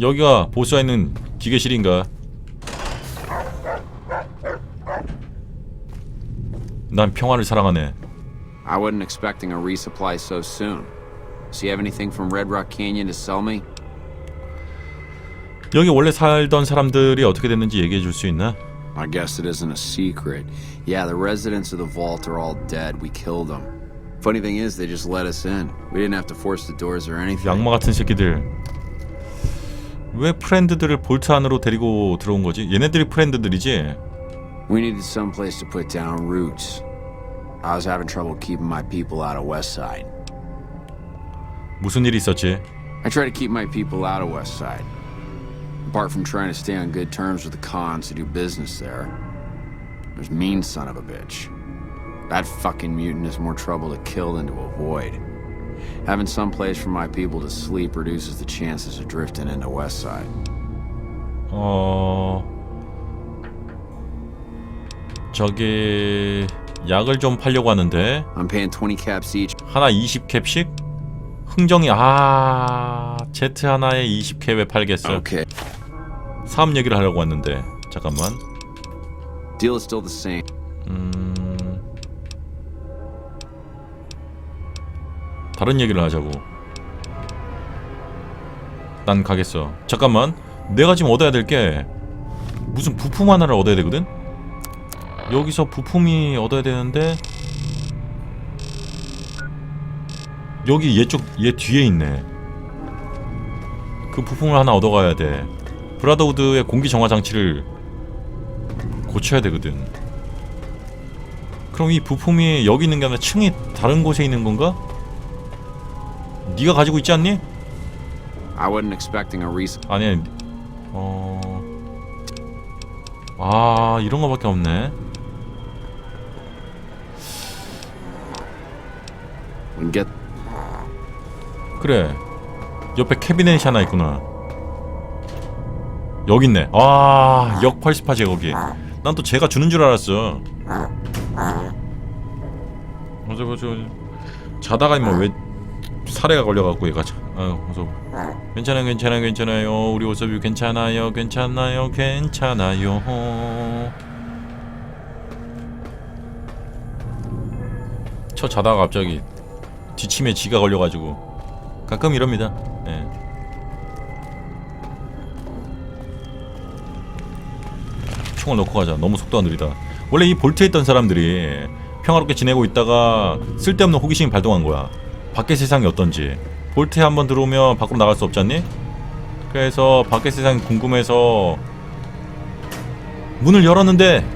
여기가 보스가 있는 기계실인가? 난 평화를 사랑하네. I wasn't expecting a resupply so soon. So you have anything from Red Rock Canyon to sell me? 여기 원래 살던 사람들이 어떻게 됐는지 얘기해 줄 수 있나? I guess it isn't a secret. Yeah, the residents of the vault are all dead. We killed them. Funny thing is, they just let us in. We didn't have to force the doors or anything. 양마 같은 새끼들. 왜 프렌드들을 볼트 안으로 데리고 들어온 거지? 얘네들이 프렌드들이지. We needed some place to put down roots. I was having trouble keeping my people out of Westside. 무슨 일이 있었지? I try to keep my people out of Westside. Apart from trying to stay on good terms with the cons who do business there, there's mean son of a bitch. That fucking mutant is more trouble to kill than to avoid. Having some place for my people to sleep reduces the chances of drifting into Westside. 어 저기 약을 좀 팔려고 하는데 I'm paying 20 caps each. 하나 20캡씩? 흥정이 아 제트 하나에 20캡에 팔겠어. Okay. 사업 얘기를 하려고 왔는데 잠깐만. Deal is still the same. 음 다른 얘기를 하자고. 난 가겠어. 잠깐만. 내가 지금 얻어야 될 게 무슨 부품 하나를 얻어야 되거든. 여기서 부품이 얻어야 되는데 여기 얘쪽 얘 뒤에 있네. 그 부품을 하나 얻어가야 돼. 브라더우드의 공기 정화 장치를 고쳐야 되거든. 그럼 이 부품이 여기 있는 게 아니라 층이 다른 곳에 있는 건가? 네가 가지고 있지 않니? I wasn't expecting a resupply. 아니, 어, 아 이런 거밖에 없네. Get 그래, 옆에 캐비넷이 하나 있구나. 여기 있네. 아, 역팔십하지 거기. 난 또 제가 주는 줄 알았어. 어저 뭐저 자다가 뭐왜 살해가 걸려갖고 얘가 자- 아유 무서워. 괜찮아요, 괜찮아요, 괜찮아요. 우리 오섭이 괜찮아요, 괜찮아요, 괜찮아요. 저 자다가 갑자기 뒤침에 지가 걸려가지고 가끔 이럽니다. 예. 총을 넣고 가자. 너무 속도가 느리다. 원래 이 볼트에 있던 사람들이 평화롭게 지내고 있다가 쓸데없는 호기심이 발동한 거야. 밖의 세상이 어떤지. 볼트에 한번 들어오면 밖으로 나갈 수 없잖니? 그래서 밖의 세상이 궁금해서 문을 열었는데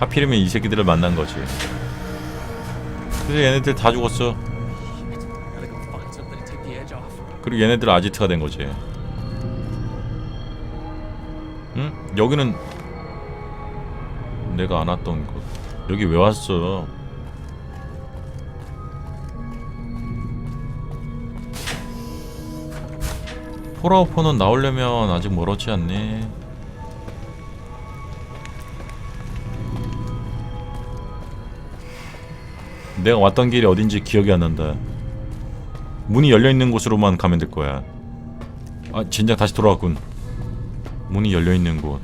하필이면 이 새끼들을 만난 거지. 그래서 얘네들 다 죽었어. 그리고 얘네들 아지트가 된 거지. 응? 여기는 내가 안 왔던 곳. 여기 왜 왔어? 폴아웃4는 나오려면 아직 멀었지 않니? 내가 왔던 길이 어딘지 기억이 안 난다. 문이 열려 있는 곳으로만 가면 될 거야. 아, 진작 다시 돌아왔군. 문이 열려 있는 곳.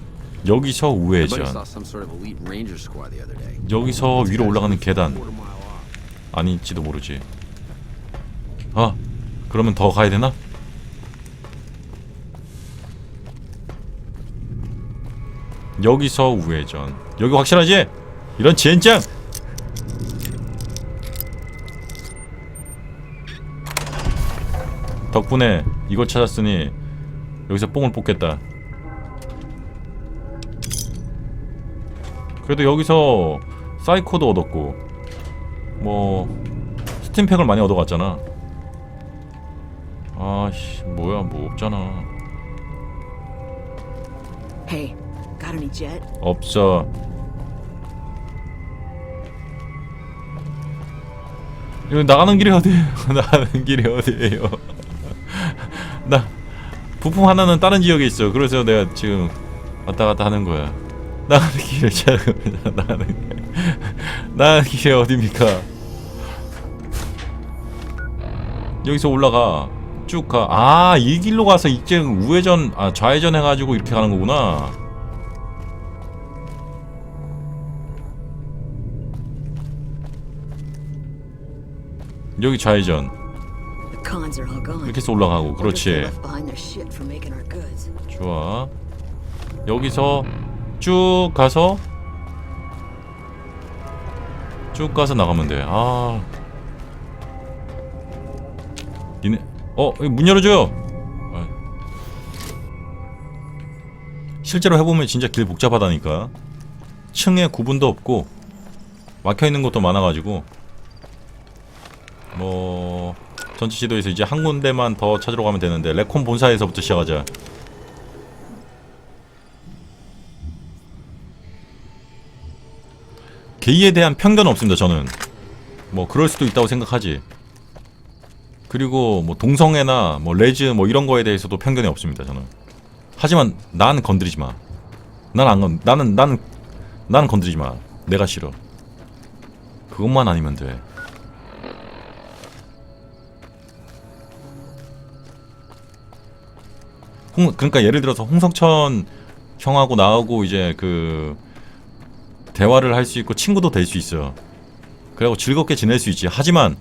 여기서 우회전. 여기서 위로 올라가는 계단. 아닐지도 모르지. 아, 그러면 더 가야 되나? 여기서 우회전. 여기 확실하지? 이런 젠장! 덕분에 이걸 찾았으니 여기서 뽕을 뽑겠다. 그래도 여기서 사이코도 얻었고 뭐 스팀팩을 많이 얻어갔잖아. 아씨 뭐야 뭐 없잖아. Hey, 없어. 이거 나가는 길이 어디에요? 나가는 길이 어디에요? 나 부품 하나는 다른 지역에 있어. 그래서 내가 지금 왔다 갔다 하는 거야. 나가는 길을 찾아갑니다. 나가는 길. 나가는 길이 어디입니까? 여기서 올라가. 쭉 가. 아, 이 길로 가서 이제 우회전, 아, 좌회전 해가지고 이렇게 가는 거구나. 여기 좌회전. 이렇게 해서 올라가고. 그렇지. 좋아. 여기서 쭉 가서 쭉 가서 나가면 돼. 아. 니네 어, 문 열어줘요. 아. 실제로 해보면 진짜 길 복잡하다니까. 층에 구분도 없고 막혀 있는 것도 많아가지고 뭐 전체 지도에서 이제 한 군데만 더 찾으러 가면 되는데 레콘 본사에서부터 시작하자. 게이에 대한 편견은 없습니다. 저는 뭐 그럴 수도 있다고 생각하지. 그리고 뭐 동성애나 뭐 레즈 뭐 이런 거에 대해서도 편견이 없습니다. 저는. 하지만 난 건드리지 마. 난안 건. 나는 나는 나는 건드리지 마. 내가 싫어. 그것만 아니면 돼. 홍 그러니까 예를 들어서 홍석천 형하고 나하고 이제 그 대화를 할 수 있고 친구도 될 수 있어. 그리고 즐겁게 지낼 수 있지. 하지만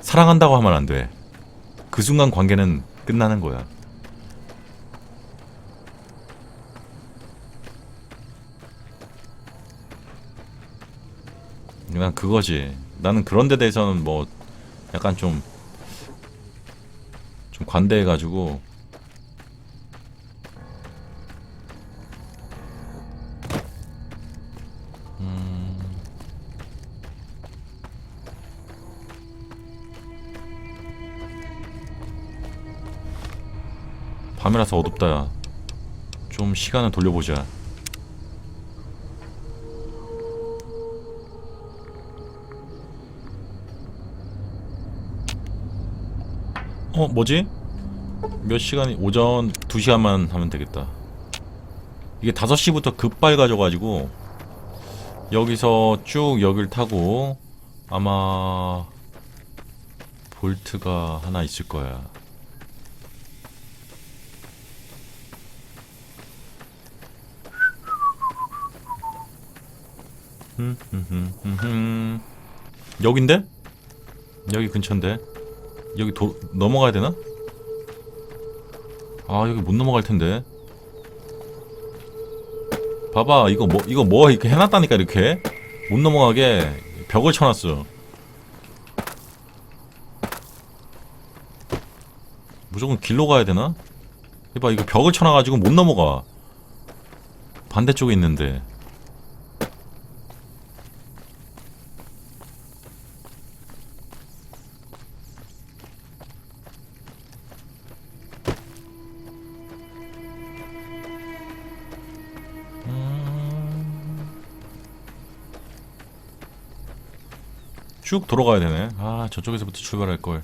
사랑한다고 하면 안 돼. 그 순간 관계는 끝나는 거야. 난 그거지. 나는 그런 데 대해서는 뭐 약간 좀 좀 관대해 가지고 밤이라서 어둡다 야. 좀 시간을 돌려보자 어 뭐지? 몇 시간이 오전 2시간만 하면 되겠다 이게 5시부터 급발가져가지고 여기서 쭉 여길 타고 아마 볼트가 하나 있을 거야 여긴데? 여기 근처인데? 여기 도, 넘어가야 되나? 아 여기 못 넘어갈 텐데. 봐봐 이거 뭐 이거 뭐 이렇게 해놨다니까 이렇게 못 넘어가게 벽을 쳐놨어. 무조건 길로 가야 되나? 이봐 이거 벽을 쳐놔가지고 못 넘어가. 반대쪽에 있는데. 쭉 돌아가야 되네. 아, 저쪽에서부터 출발할 걸.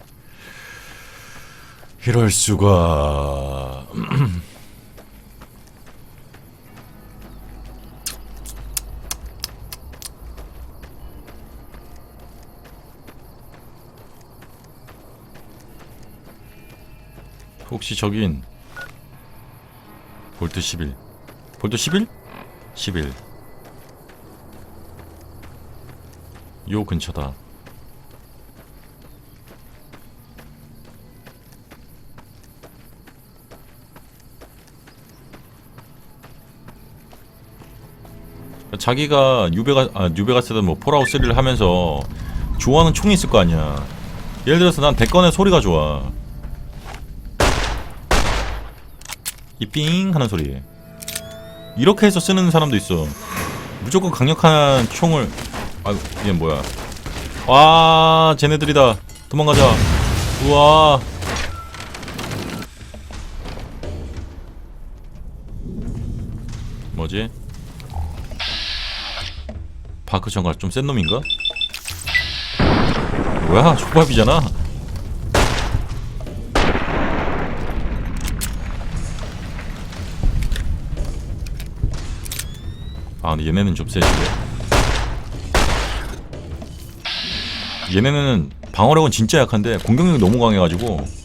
이럴 수가. 혹시 저긴 볼트 11. 볼트 11? 11. 요 근처다. 자기가 뉴베가 아 뉴베가스든 뭐 폴아웃 3를 하면서 좋아하는 총이 있을 거 아니야. 예를 들어서 난 대건의 소리가 좋아. 이 삥 하는 소리. 이렇게 해서 쓰는 사람도 있어. 무조건 강력한 총을 아 이게 뭐야? 와 쟤네들이다. 도망가자. 우와. 뭐지? 바크 정갈 좀 센 놈인가? 뭐야 족밥이잖아 아 근데 얘네는 좀 세지 얘네는 방어력은 진짜 약한데 공격력이 너무 강해가지고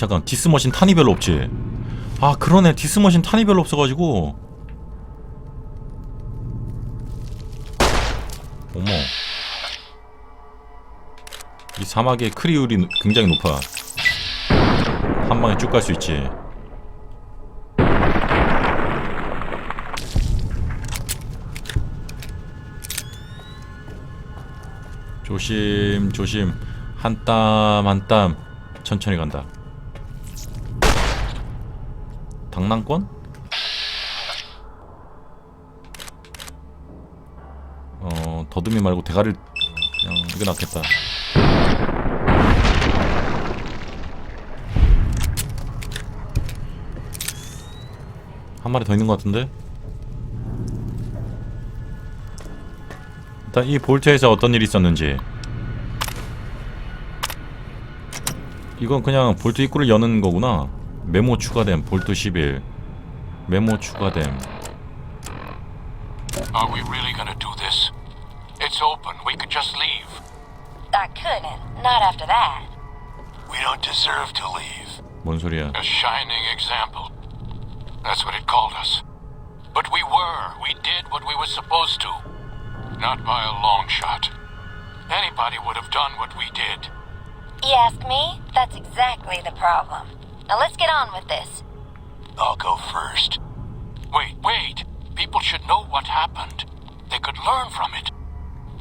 잠깐 디스머신 탄이 별로 없지? 아 그러네. 디스머신 탄이 별로 없어가지고. 어머. 이 사막의 크리율이 노- 굉장히 높아. 한 방에 쭉 갈 수 있지. 조심 조심. 한 땀 한 땀. 천천히 간다 당랑권? 어 더듬이 말고 대가리를 그냥 이게 낫겠다 한 마리 더 있는 것 같은데? 일단 이 볼트에서 어떤 일이 있었는지 이건 그냥 볼트 입구를 여는 거구나 메모 추가됨 볼트 11 메모 추가됨 Are we really gonna do this? It's open. We could just leave. I couldn't. Not after that. We don't deserve to leave. 뭔 소리야 A shining example. That's what it called us. But we were. We did what we were supposed to. Not by a long shot. Anybody would have done what we did. You ask me? That's exactly the problem. Now let's get on with this. I'll go first. Wait, wait. People should know what happened. They could learn from it.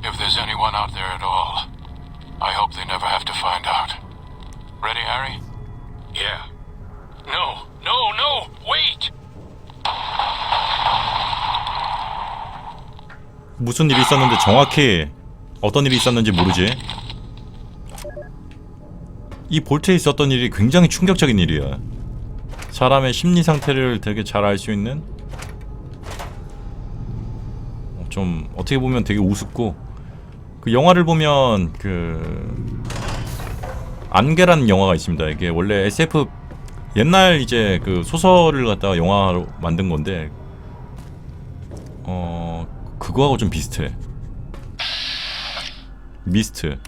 If there's anyone out there at all, I hope they never have to find out. Ready, Harry? Yeah. No, no, no! Wait! 무슨 일이 있었는데 정확히 어떤 일이 있었는지 모르지 이 볼트에 있었던 일이 굉장히 충격적인 일이야 사람의 심리 상태를 되게 잘 알 수 있는 어, 좀 어떻게 보면 되게 우습고 그 영화를 보면 그 안개라는 영화가 있습니다 이게 원래 SF 옛날 이제 그 소설을 갖다가 영화로 만든 건데 어 그거하고 좀 비슷해. 미스트.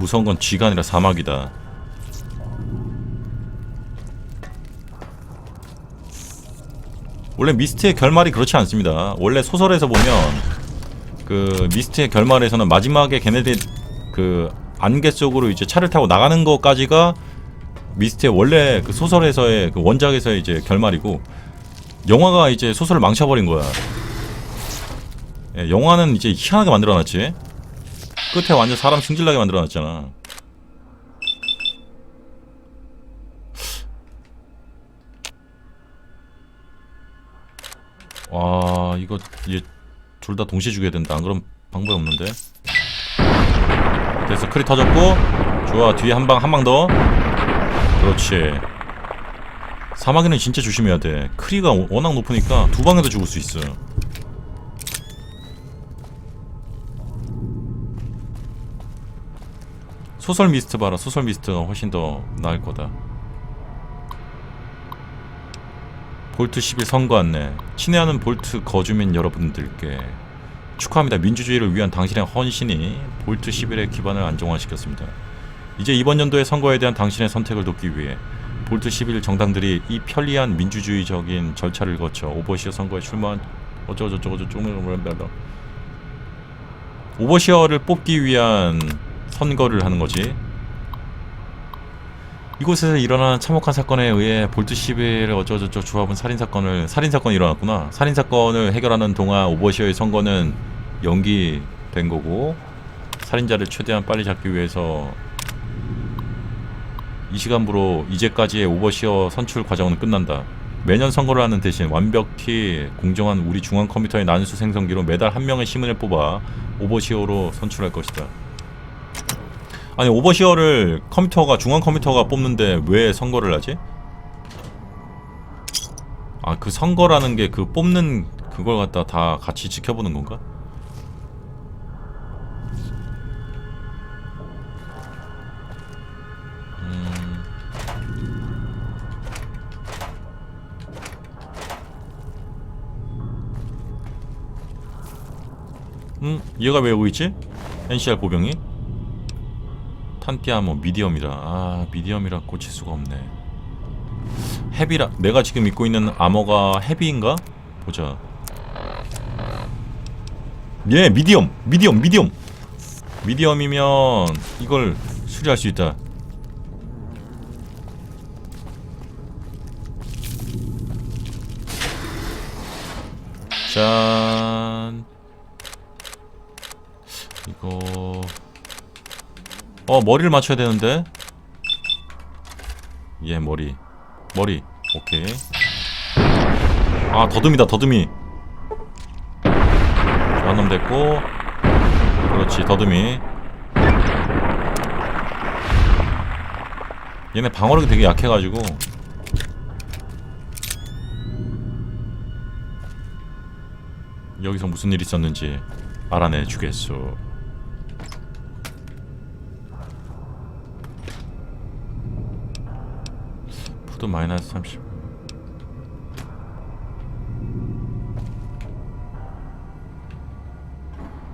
무서운 건 쥐가 아니라 사막이다. 원래 미스트의 결말이 그렇지 않습니다. 원래 소설에서 보면 그 미스트의 결말에서는 마지막에 걔네들 그 안개 속으로 이제 차를 타고 나가는 것까지가 미스트의 원래 그 소설에서의 그 원작에서의 이제 결말이고 영화가 이제 소설을 망쳐버린 거야. 예, 영화는 이제 희한하게 만들어놨지. 끝에 완전 사람 승질나게 만들어놨잖아. 와 이거 얘둘다 동시에 죽여야 된다. 안 그럼 방법이 없는데. 됐어 크리 터졌고 좋아 뒤에 한 방 한 방 더. 그렇지. 사막에는 진짜 조심해야 돼. 크리가 워- 워낙 높으니까 두 방에도 죽을 수 있어. 소설 미스트 봐라. 소설 미스트가 훨씬 더 나을 거다. 볼트 11 선거 안내. 친애하는 볼트 거주민 여러분들께 축하합니다. 민주주의를 위한 당신의 헌신이 볼트 11의 기반을 안정화시켰습니다. 이제 이번 연도의 선거에 대한 당신의 선택을 돕기 위해 볼트 11 정당들이 이 편리한 민주주의적인 절차를 거쳐 오버시어 선거에 출마한 어쩌고저쩌고 저쩌고 오버시어를 뽑기 위한 선거를 하는 거지. 이곳에서 일어난 참혹한 사건에 의해 볼트 11의 어쩌고저쩌고 조합은 살인 사건을 살인 사건이 일어났구나. 살인 사건을 해결하는 동안 오버시어의 선거는 연기된 거고 살인자를 최대한 빨리 잡기 위해서 이 시간부로 이제까지의 오버시어 선출 과정은 끝난다. 매년 선거를 하는 대신 완벽히 공정한 우리 중앙 컴퓨터의 난수 생성기로 매달 한 명의 시민을 뽑아 오버시어로 선출할 것이다. 아니 오버시어를 컴퓨터가 중앙 컴퓨터가 뽑는데 왜 선거를 하지? 아 그 선거라는 게 그 뽑는 그걸 갖다 다 같이 지켜보는 건가? 음? 얘가 왜 여기 있지? NCR 보병이? 탄띠아 뭐 미디엄이라. 아 미디엄이라 꽂힐 수가 없네. 헤비라 내가 지금 입고 있는 아머가 헤비인가? 보자. 예 미디엄 미디엄 미디엄. 미디엄이면 이걸 수리할 수 있다. 짠. 이거 어 머리를 맞춰야 되는데. 얘 머리. 머리. 오케이. 아 더듬이다 더듬이. 한놈 됐고. 그렇지 더듬이. 얘네 방어력이 되게 약해가지고. 여기서 무슨 일 있었는지 알아내 주겠소 푸드 마이너스 30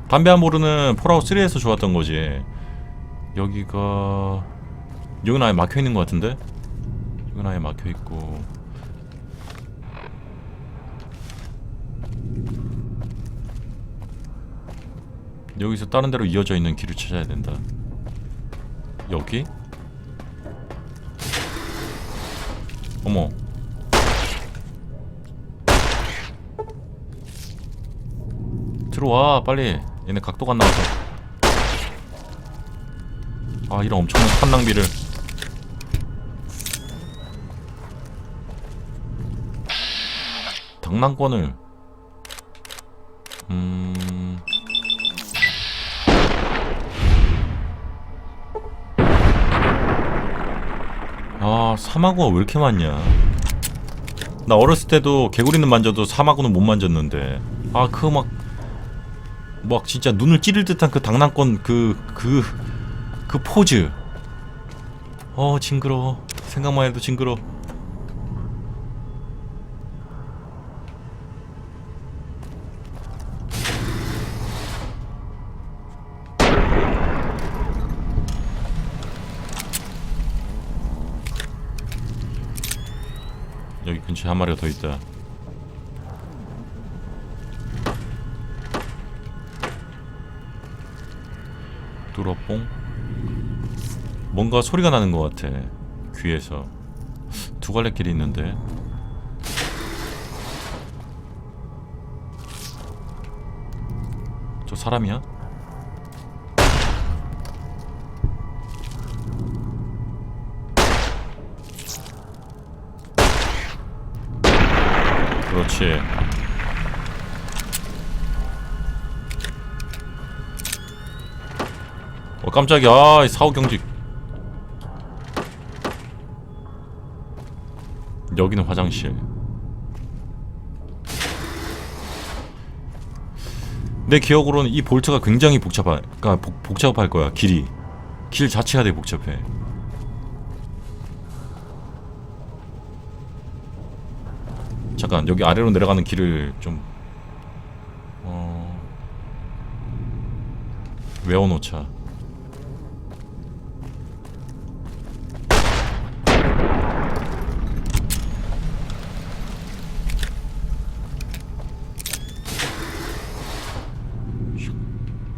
담배 한 보르는 폴아웃 3에서 좋았던 거지. 여기가 여기는 아예 막혀 있는 것 같은데? 여기는 아예 막혀 있고. 여기서 다른 데로 이어져 있는 길을 찾아야 된다. 여기? 어머. 들어와 빨리. 얘네 각도가 안 나와서. 아 이런 엄청난 탄 낭비를. 당랑권을. 음... 아 사마구가 왜 이렇게 많냐? 나 어렸을 때도 개구리는 만져도 사마구는 못 만졌는데. 아 그 막막 진짜 눈을 찌를 듯한 그 당랑권 그 그 그 포즈. 어 징그러워. 생각만 해도 징그러워 한 마리가 더 있다. 뚜러뽕? 뭔가 소리가 나는 것 같아 귀에서. 두 갈래 길이 있는데. 저 사람이야? 그렇지 어 깜짝이야. 아, 이 사후 경직. 여기는 화장실. 내 기억으로는 이 볼트가 굉장히 복잡할 그러니까 복, 복잡할 거야 길이. 길 자체가 되게 복잡해 잠깐 여기 아래로 내려가는 길을 좀 어... 외워놓자.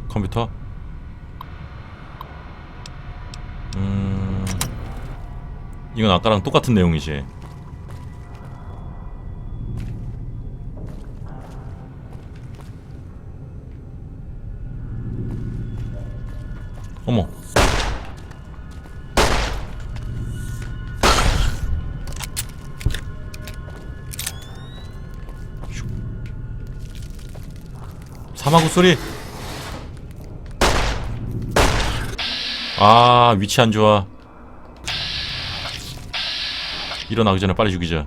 컴퓨터? 음 이건 아까랑 똑같은 내용이지 어머. 슉. 사마구 소리. 아 위치 안 좋아. 일어나기 전에 빨리 죽이자.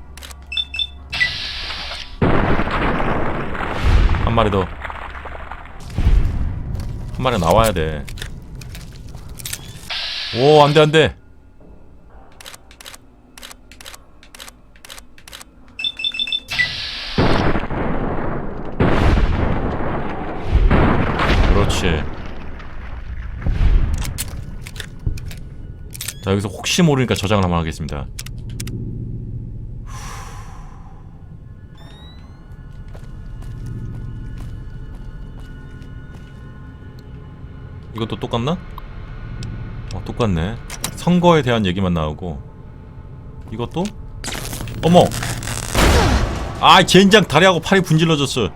한 마리 더. 한 마리 나와야 돼 오 안돼 안돼. 그렇지. 자 여기서 혹시 모르니까 저장을 한번 하겠습니다. 이것도 똑같나? 어 똑같네. 선거에 대한 얘기만 나오고. 이것도? 어머! 아 젠장 다리하고 팔이 분질러졌어.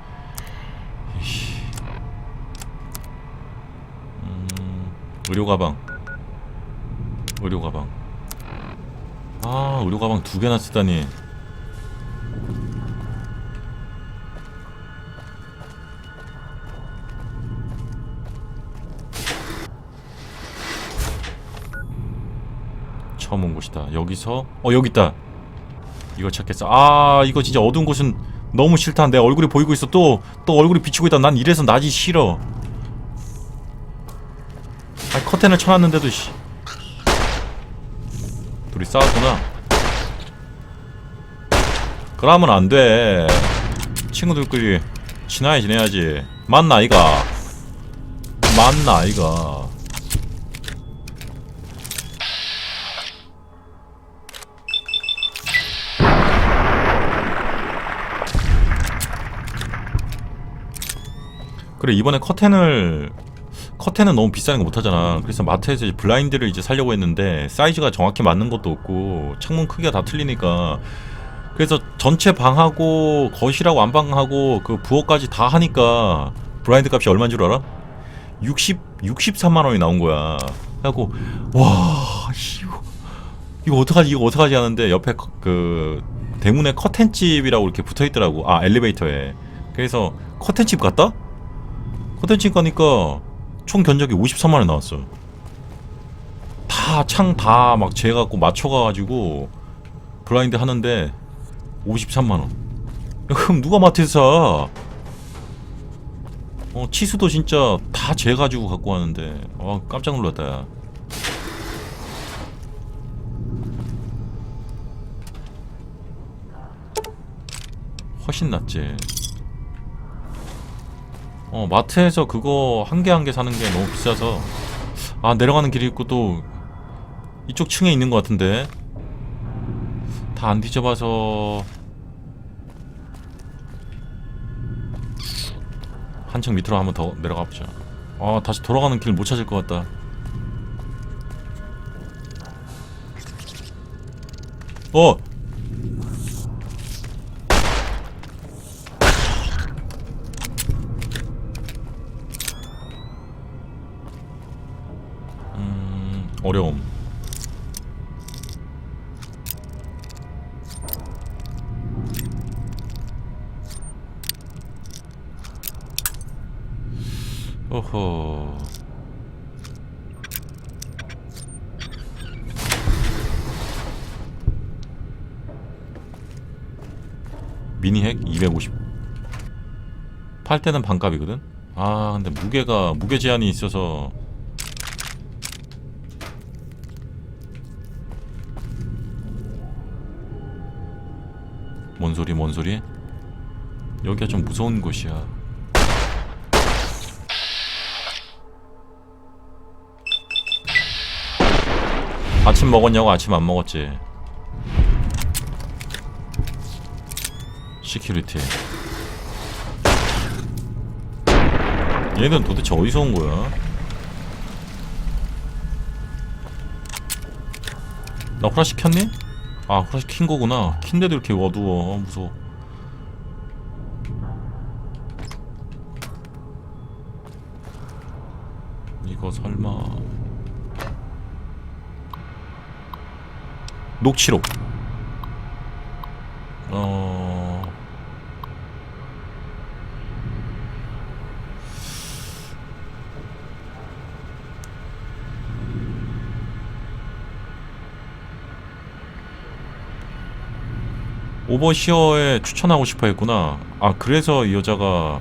음, 의료 가방. 의료 가방. 아 의료 가방 두 개나 쓰다니 처음 온 곳이다. 여기서 어 여기 있다. 이거 찾겠어. 아 이거 진짜 어두운 곳은 너무 싫다. 내 얼굴이 보이고 있어. 또또 얼굴이 비치고 있다. 난 이래서 낮이 싫어. 아 커튼을 쳐놨는데도 씨. 둘이 싸웠구나. 그러면 안돼. 친구들끼리 친하게 지내야지. 맞나 이가. 맞나 이가 그래 이번에 커튼을 커튼은 너무 비싼 거 못하잖아 그래서 마트에서 이제 블라인드를 이제 살려고 했는데 사이즈가 정확히 맞는 것도 없고 창문 크기가 다 틀리니까 그래서 전체 방하고 거실하고 안방하고 그 부엌까지 다 하니까 블라인드 값이 얼마인 줄 알아? 60 63만 원이 나온 거야. 그래갖고 와 이거 이거 어떡하지 이거 어떡하지 하는데 옆에 커- 그 대문에 커튼집이라고 이렇게 붙어 있더라고. 아 엘리베이터에. 그래서 커튼집 갔다? 커튼집 가니까 총 견적이 53만 원 나왔어. 다 창 다 막 재갖고 맞춰가지고 블라인드 하는데 53만 원. 야, 그럼 누가 마트에서 사? 어 치수도 진짜 다 재가지고 갖고 왔는데 어 깜짝 놀랐다. 야. 훨씬 낫지. 어 마트에서 그거 한 개 한 개 사는 게 너무 비싸서 아 내려가는 길이 있고 또 이쪽 층에 있는 것 같은데 다 안 뒤져봐서 한층 밑으로 한번 더 내려가 보자. 아 다시 돌아가는 길 못 찾을 것 같다. 어. 어허. 미니핵 250. 팔 때는 반값이거든. 아, 근데 무게가 무게 제한이 있어서 뭔 소리 뭔 소리? 여기가 좀 무서운 곳이야. 아침 먹었냐고 아침 안 먹었지. 시큐리티. 얘는 도대체 어디서 온 거야? 나 후라시 켰니? 아 후라시 킨 거구나. 킨데도 이렇게 어두워. 무서워 녹취록. 어. 오버시어에 추천하고 싶어 했구나. 아, 그래서 이 여자가